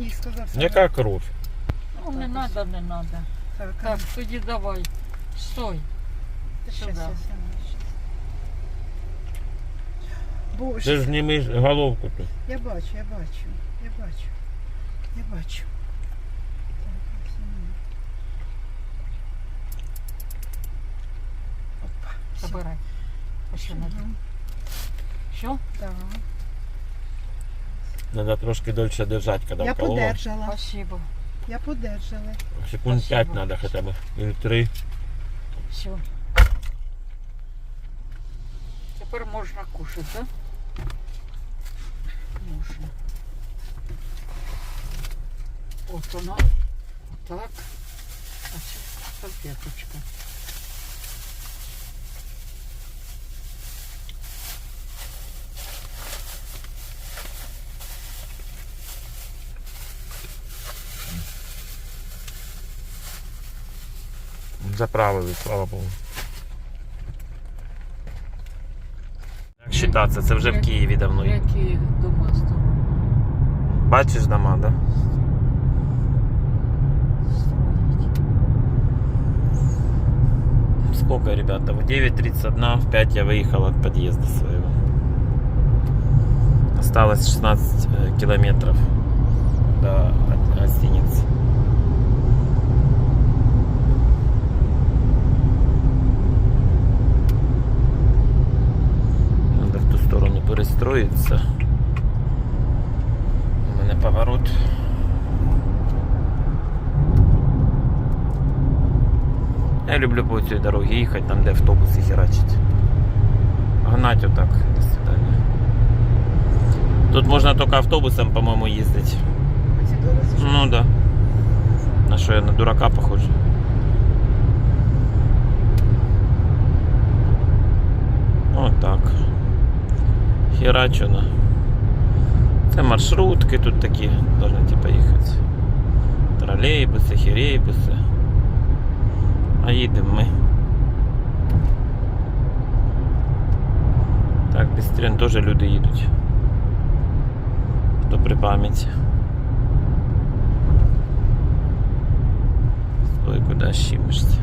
Ні, сказав. сам. Яка кров? Ну, не треба, не треба. Так, Так, тоді давай. Стой. щас, сюди. щас, сама, щас. Боже, Ти ж знімеш головку тут. я бачу, я бачу, я бачу, я бачу. Так, ось вона. Опа, все. Забирай. Ще не Мгм. Що? Так. Треба трошки дольше держати, коли Я вколола. подержала, Спасибо. я подержала. Секунд Спасибо. 5 треба хоча б. Или 3. Все. Тепер можна кушати, так? Можна. От вона. Отак. А це салфеточка. Заправили, слава Богу. Як считаться, це вже в Києві давно. Які дома стали? Бачиш дома, да? Сколько, ребята? В 9.31, в 5 я выехал от подъезда своего. Осталось 16 э, километров до го- гостиницы. сторону перестроиться. У мене поворот. Я люблю по цій дорогі їхати, там де автобуси херачать. Гнать отак. До свидання. Тут можна тільки автобусом, по-моєму, їздити. Ці дорозі. Ну да. На що я на дурака похож? Херачу на. Це маршрутки тут такі должны типа їхати. Тролейбуси, херейбуси. А їдемо ми. Так, Бістрін теж люди їдуть. Хто при пам'яті. Ой, куди щимишся?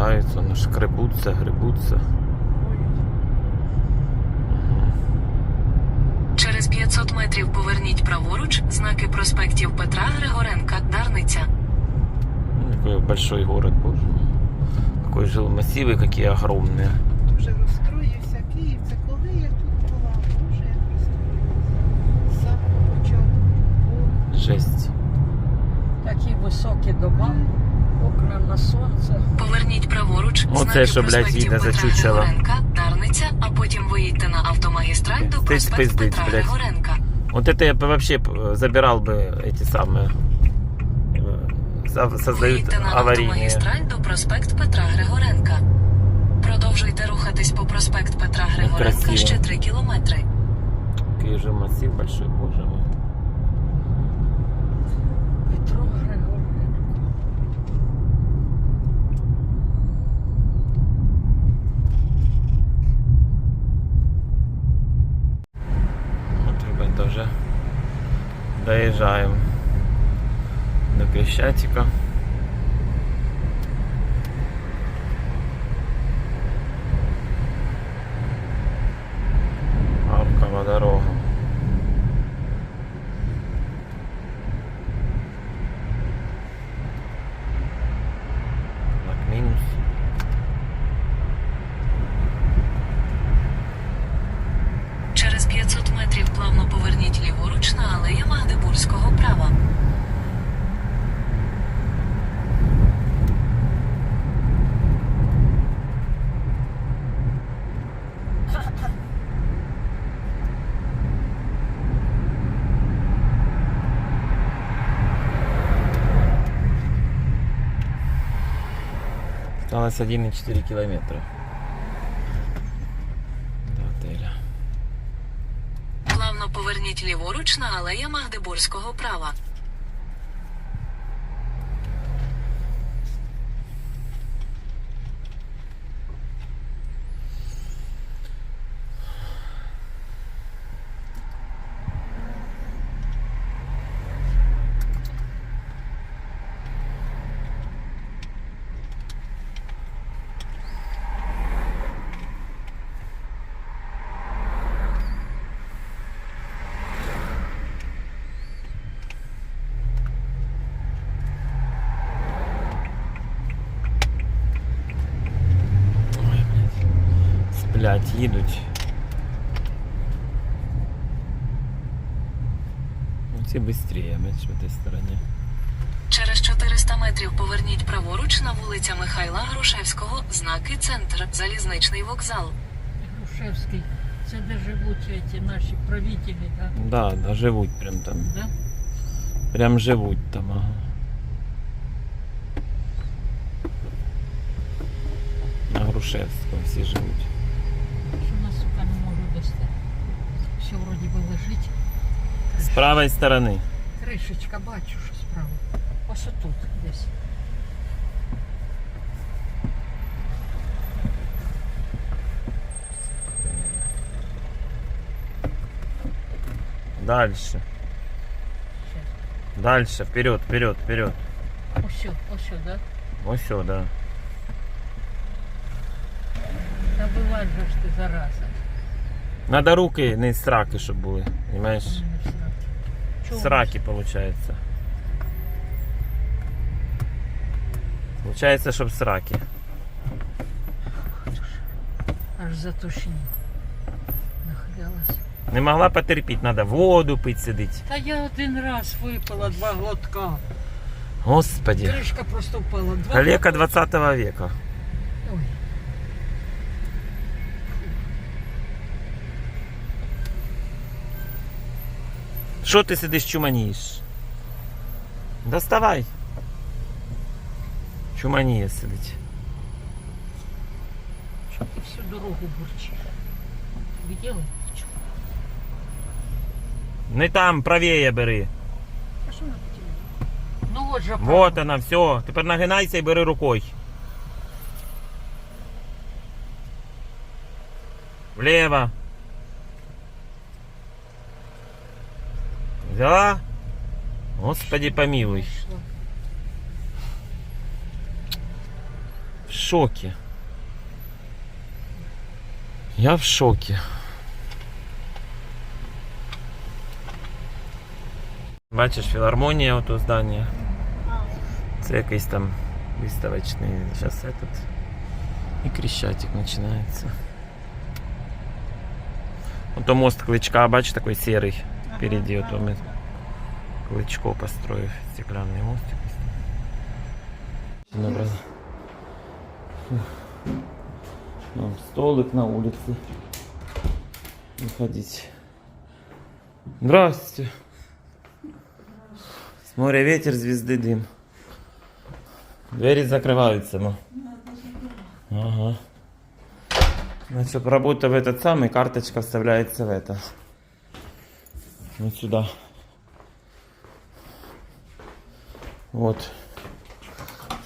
Катаються, ну шкребуться, грибуться. Через 500 метрів поверніть праворуч, знаки проспектів Петра Григоренка, Дарниця. Ну, Какой большой город, боже мой. Какой жилмассивы, какие огромные. Дуже розстроївся Київ. Це коли я тут була? Боже, як розстроївся. З самого початку. Жесть. Такі високі дома, окна на сонце. Поверніть праворуч, Оце, знаки що, блядь, проспектів їде Петра зачучело. Григоренка, Дарниця, а потім виїдьте на автомагістраль до Ти проспект спиздить, Петра блядь. Григоренка. Вот это я бы вообще э, забирал бы эти самые. э, со- Создают Виїдьте на аварийные. автомагістраль до проспект Петра Григоренка. Продовжуйте рухатись по проспект Петра Григоренка красиво. ще 3 кілометри. Какой же массив большой, Доезжаем до Крещатика. Осталось 1,4 километра до отеля. Плавно поверніть ліворуч на алея Магдебурзького права. Блять, їдуть. Ну, Ці швидше, менш в цій стороні. Через 400 метрів поверніть праворуч на вулиця Михайла Грушевського, знаки центр, залізничний вокзал. Грушевський. Це де живуть ці наші правителі, так? Да, да, живуть прям там. Да? Прям живуть там, ага. На Грушевського всі живуть. Все вроді би лежить. З правої сторони. Кришечка, бачу, що справа. Ось отут десь. Дальше. Дальше, вперед, вперед, вперед. Ось, ось, да? Ось да. Та бувай же ж ти зараза. Надо руки не сраки, щоб були. Понимаєш? Вони в сраці. Чого? Сраки, получается. Получается, щоб сраки. Аж затошні. Нахилялась. Не могла потерпіти, надо воду пить сидить. Та я один раз випила два глотка. Господи. Кришка просто впала. Два Калека глотка. 20 века. Що ти сидиш чуманієш? Доставай. Чуманіє сидить. Що ти всю дорогу бурчиш? Виділи? Не там, правее бери. А що вона хотіла? Ну от же Вот она, все. Тепер нагинайся і бери рукою. Влево. Взяла? Господи помилуй. Пішла. В шоке. Я в шоке. Бачиш, філармонія ото здання. Це якийсь там виставочний зараз этот. І Крещатик починається. Ото мост Кличка, бачиш, такой серий. Впереди ото ми Кличко построїв стеклянний мост. якийсь там. Добре. Там столик на улице. Выходить. Здравствуйте. С моря ветер, звезды дым. Двери закрываются, ну. Ага. Значит, работа в этот самый, карточка вставляется в это. Вот сюда. Вот.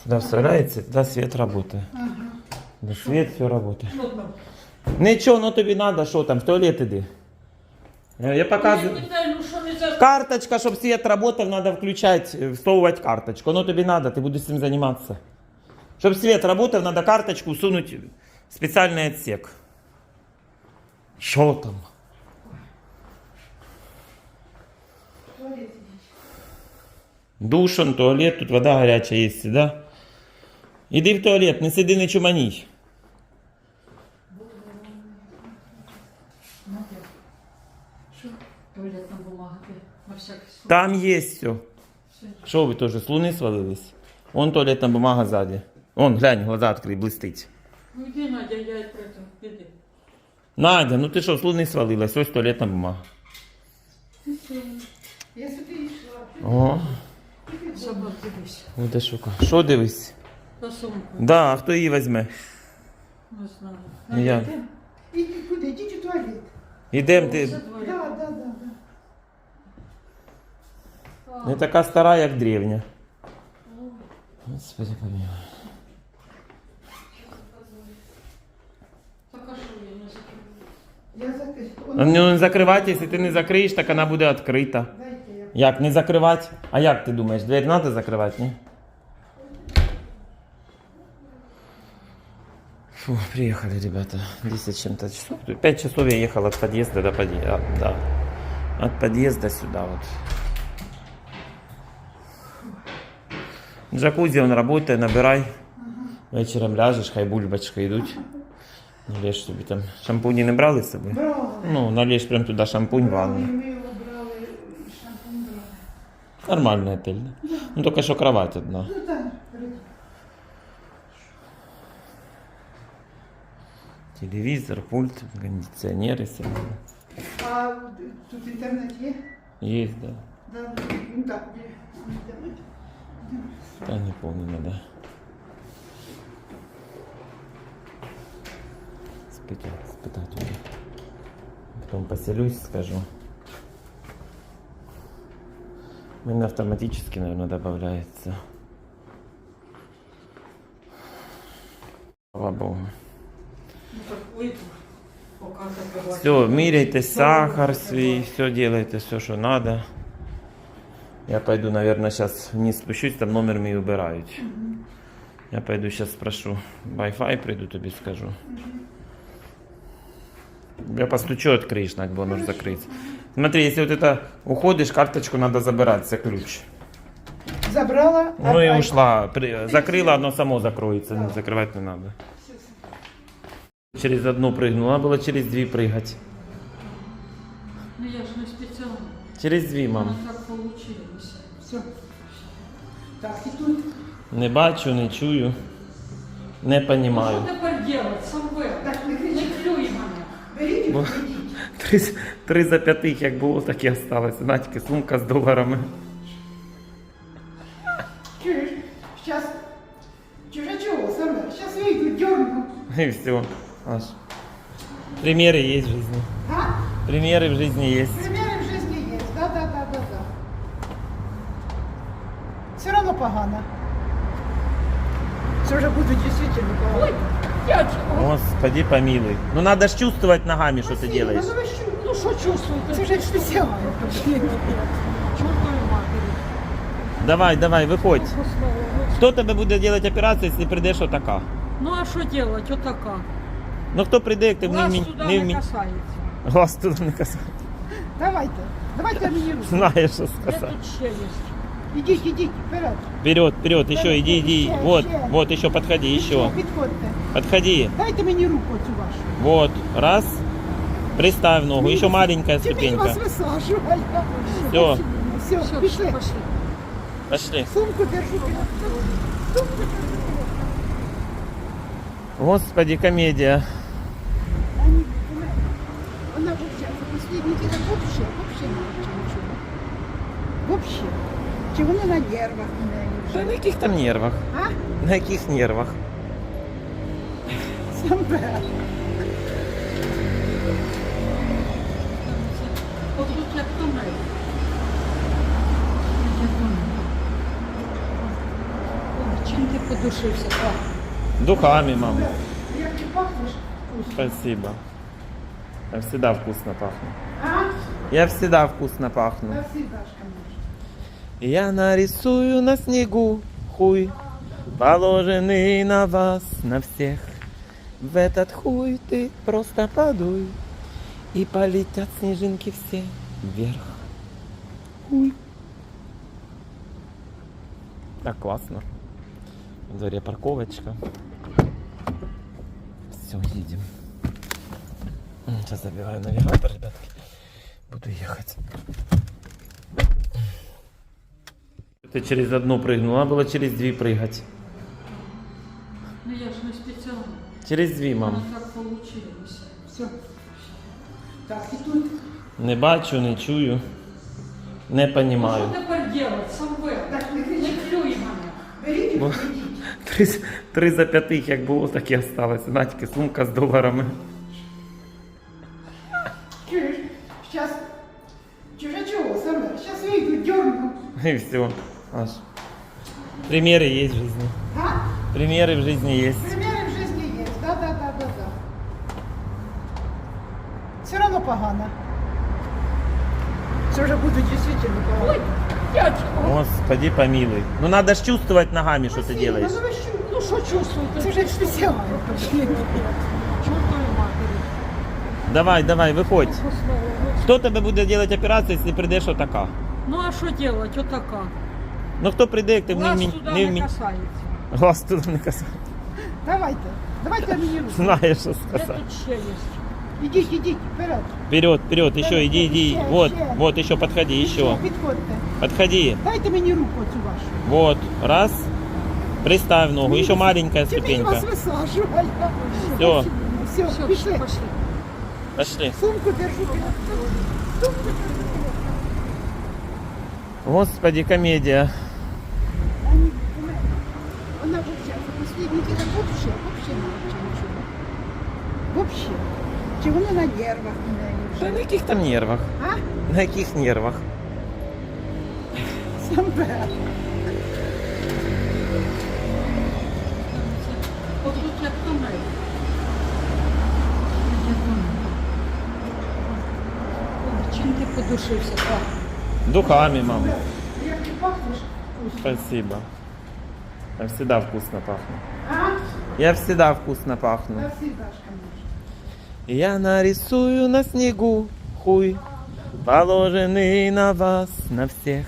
Сюда вставляется, туда свет работает. Да свет все работает. Нічого, ну тобі надо, що там, в туалет іди. Я я показую. Питаю, ну що не за... Карточка, щоб свет работал, надо включать, э, всовывать карточку. Ну тобі надо, ти будеш цим займатися. Щоб свет работал, надо карточку сунуть в спеціальний отсек. Що там? Душ, он, туалет, тут вода горячая есть, да? Іди в туалет, не сиди, не чуманій. Що? Туалетна. Там есть все. Что вы тоже с луны свалились? Вон туалетная бумага сзади. Вон, глянь, глаза открой, блистить. Ну йди, Надя, я й прийду. Іди. Надя, ну ти що, з луни свалилась? Ось туалетна бумага. Я сюди йшла. О, Собак дивись. буде шука. Що дивись? На сумку. Да, а хто її візьме? Не знаю. Я. Ідіть куди? Ідіть у туалет. Ідем, Це ти двоє. Да, да, да, да. не така стара, як древня. Господи, помилуй. Так а що я не закрию? Я закрив. Ну не закривати, якщо ти не закриєш, так вона буде відкрита. Дайте я. Як, не закривати? А як ти думаєш, двері треба закривати, ні? Фу, приехали ребята. 10 с чем-то часов. 5 часов я ехал от подъезда до подъезда. Да. От подъезда сюда вот. Джакузи он работает, набирай. Вечером ляжешь, хай бульбочка идут. Налєш собі там. Шампуні не брали з собою? Брали. Ну, налєш прям туди шампунь, Брали, ванну. Нормальный отель. да? Ну, только что кровать одна. Ну так, Телевизор, пульт, кондиционер и все. а тут інтернет є? Есть, да. Да, ну так, є інтернет. Да, не помню, надо. Спитать, спитать у них. Потом поселюсь, скажу. У меня автоматически, наверное, добавляется. Слава Богу. Ну так вийду, поки закривати. Все, меряйте сахар свій, все делайте, все, что надо. Я пойду, наверное, сейчас вниз спущусь, там номер мій убирають. Я пойду сейчас спрошу. Wi-Fi приду, тобі скажу. Я постучу, откроешь, Надь, бо оно же закрыть. Смотри, если вот это уходишь, карточку надо забирать, це ключ. Забрала. Ну а- и а- ушла. При- Закрыла, оно само закроется, не закрывать не надо. Через одну прыгнула, надо было через две прыгать. Ну я ж не спеціально. Через дві, мам. Воно так вийшло. Все. Так, і тут. Не бачу, не чую, не Ну понімаю. що тепер робити, Самвел? Так, не Не кричіть. клюй мене. Беріть і Бо- вийдіть. Три, з- три за п'ятих, як було, так і осталось. Надьки, сумка з доларами. Чуєш? Щас. Чуже чого, саме? Щас вийду, дьорну. І все. Аж. Примеры есть в жизни. А? Примеры в жизни есть. Примери в житті є. Да, да, да, да, да. Все одно погано. Це вже буде дійсно погано. Дядько, Господи помилуй. Ну надо ж чувствовать ногами, что ты делаешь. Ну, ви що? ну що чувствуєте? Це вже спеціально. Чортові матері. Давай, давай, виходь. Господи, ну, Хто тебе буде робити операцію, якщо прийдеш отака? Ну а що робити, отака? Ну хто прийде, як ти не Вас вмій. туди Не не вмій. касається. Глаз туди не касає. Давайте. Давайте мені руку. Знаєш, що Де сказати. тут ще є? Ідіть, ідіть, вперед. Вперед, вперед, еще, иди, иди. Еще, Вот, еще. вот, еще подходи, еще. Підходьте. Подходи. Дайте мені руку цю вашу. Вот, раз. Приставь ногу, еще маленькая Чи мені ступенька. вас висаджували? Всё. Все, Все, пішли. пошли. Пошли. Сумку держу. Сумку держу. Господи, комедия. А ні, вона, вона вообще, за последні дні вообще, вообще не хоче нічого. Вообще. Чи вони на нервах у неї Да вже? на каких там нервах? А? На каких нервах? Самбе. От тут як тунель. О, Чим. Духами, мам. Як ти пахнеш? вкусно. Спасибо. Я всегда вкусно пахну. Я всегда вкусно пахну. Я нарисую на снегу хуй, положенный на вас, на всех. В этот хуй ты просто подуй, и полетят снежинки все вверх. Хуй. Так классно. В дворе парковочка. Все, едем. Сейчас забиваю навигатор, ребятки. Буду ехать. Ты через одну прыгнула, надо было через две прыгать. Ну я ж не спеціально. Через дві, мам. так. Все. Так, і тут. Не бачу, не чую, не Ну понімаю. що тепер робити, Самвел? Так, не Не клюй мене. Беріть і Бо- Три, три за п'ятих, як було, так і осталось. Надьки, сумка з доларами. Чуєш? Щас. Чуже чого, саме? Щас вийду, дьорну. И все. Аж. Примеры есть в жизни. А? Примеры в жизни есть. Примери Все одно погано. Це вже буде дійсно погано. Ой, дядько, Господи помилуй. Ну надо ж чувствовать ногами, что ты делаешь. Ну, ви що? ну що чувствуєте? Це вже спеціально. Чортові матері. Давай, давай, виходь. Господи, ну, Хто тебе буде робити операцію, якщо прийдеш отака? Ну а що робити, отака? Ну хто прийде, як ти не Вас вмій. туди Не не вмій. касається. Глаз туди не касає. Давайте. Давайте мені руку. Знаєш, що Де сказати. тут ще є? Ідіть, ідіть, вперед. Вперед, вперед, еще иди, иди. Ще, Вот, ще. вот еще подходи, еще. Підходьте. Подходи. Дайте мені руку цю вашу. Вот, раз. Приставь ногу, еще маленькая Чи мені вас ступенька. висаджували? Все, Все, Все, пішли. пошли. пошли. Сумку держу. Сумку держу. Господи, комедия. Они, понимаете, Она вообще, посредники так вообще, вообще не вообще ничего. Вообще. Чи вони на нервах Да на каких там нервах? А? На каких нервах? Ой, Чим ти подушився? Так. Духами, мама. Як ти пахнеш? Спасибо. Я всегда вкусно пахну. А? Я всегда вкусно пахну. Да всегда конечно. Я нарисую на снегу хуй, положенный на вас, на всех.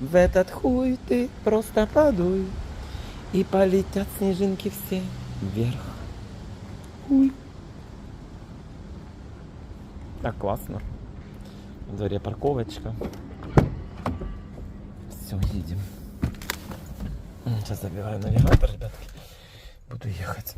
В этот хуй ты просто подуй, и полетят снежинки все вверх. Хуй. Так классно. В дворе парковочка. Все, едем. Сейчас забиваю навигатор, ребятки. Буду ехать.